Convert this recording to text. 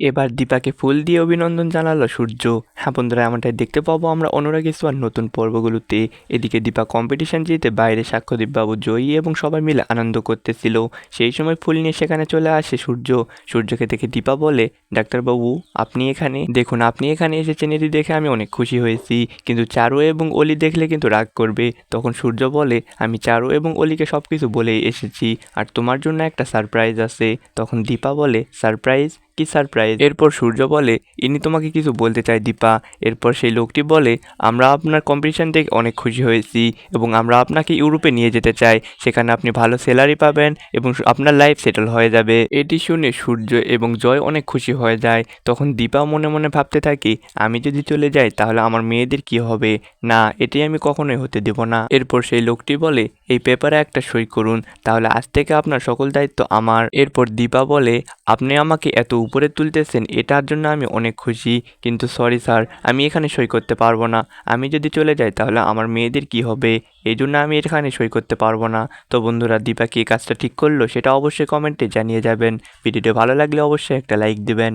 এবার দীপাকে ফুল দিয়ে অভিনন্দন জানালো সূর্য। হ্যাঁ বন্ধুরা, এমনটাই দেখতে পাবো আমরা অনুরাগ ইসওয়ার নতুন পর্বগুলোতে। এদিকে দীপা কম্পিটিশন জিতে বাইরে সাক্ষ্যদীপ বাবু জয়ী এবং সবাই মিলে আনন্দ করতেছিল। সেই সময় ফুল নিয়ে সেখানে চলে আসে সূর্য। সূর্যকে দেখে দীপা বলে, ডাক্তারবাবু, আপনি এখানে? দেখুন, আপনি এখানে এসেছেন, এটি দেখে আমি অনেক খুশি হয়েছি। কিন্তু চারু এবং অলি দেখলে কিন্তু রাগ করবে। তখন সূর্য বলে, আমি চারু এবং অলিকে সব কিছু বলেই এসেছি, আর তোমার জন্য একটা সারপ্রাইজ আছে। তখন দীপা বলে সারপ্রাইজ কি সারপ্রাইজ এরপর সূর্য বলে, ইনি তোমাকে কিছু বলতে চায়, দীপা। এরপর সেই লোকটি বলে, আমরা আপনার কম্পিটিশন থেকে অনেক খুশি হয়েছি এবং আমরা আপনাকে ইউরোপে নিয়ে যেতে চাই। সেখানে আপনি ভালো স্যালারি পাবেন এবং আপনার লাইফ সেটেল হয়ে যাবে। এটি শুনে সূর্য এবং জয় অনেক খুশি হয়ে যায়। তখন দীপা মনে মনে ভাবতে থাকি, আমি যদি চলে যাই, তাহলে আমার মেয়েদের কি হবে? না, এটি আমি কখনোই হতে দেব না। এরপর সেই লোকটি বলে, এই পেপারে একটা সই করুন, তাহলে আজ থেকে আপনার সকল দায়িত্ব আমার। এরপর দীপা বলে, আপনি আমাকে এত উপরে তুলতেছেন, এটার জন্য আমি অনেক খুশি। কিন্তু সরি স্যার আমি এখানে সই করতে পারব না। আমি যদি চলে যাই তাহলে আমার মেয়েদের কি হবে? এই জন্য আমি এখানে সই করতে পারব না। তো বন্ধুরা, দীপা কি কাজটা ঠিক করল? সেটা অবশ্যই কমেন্টে জানিয়ে যাবেন। ভিডিওটি ভালো লাগলে অবশ্যই একটা লাইক দিবেন।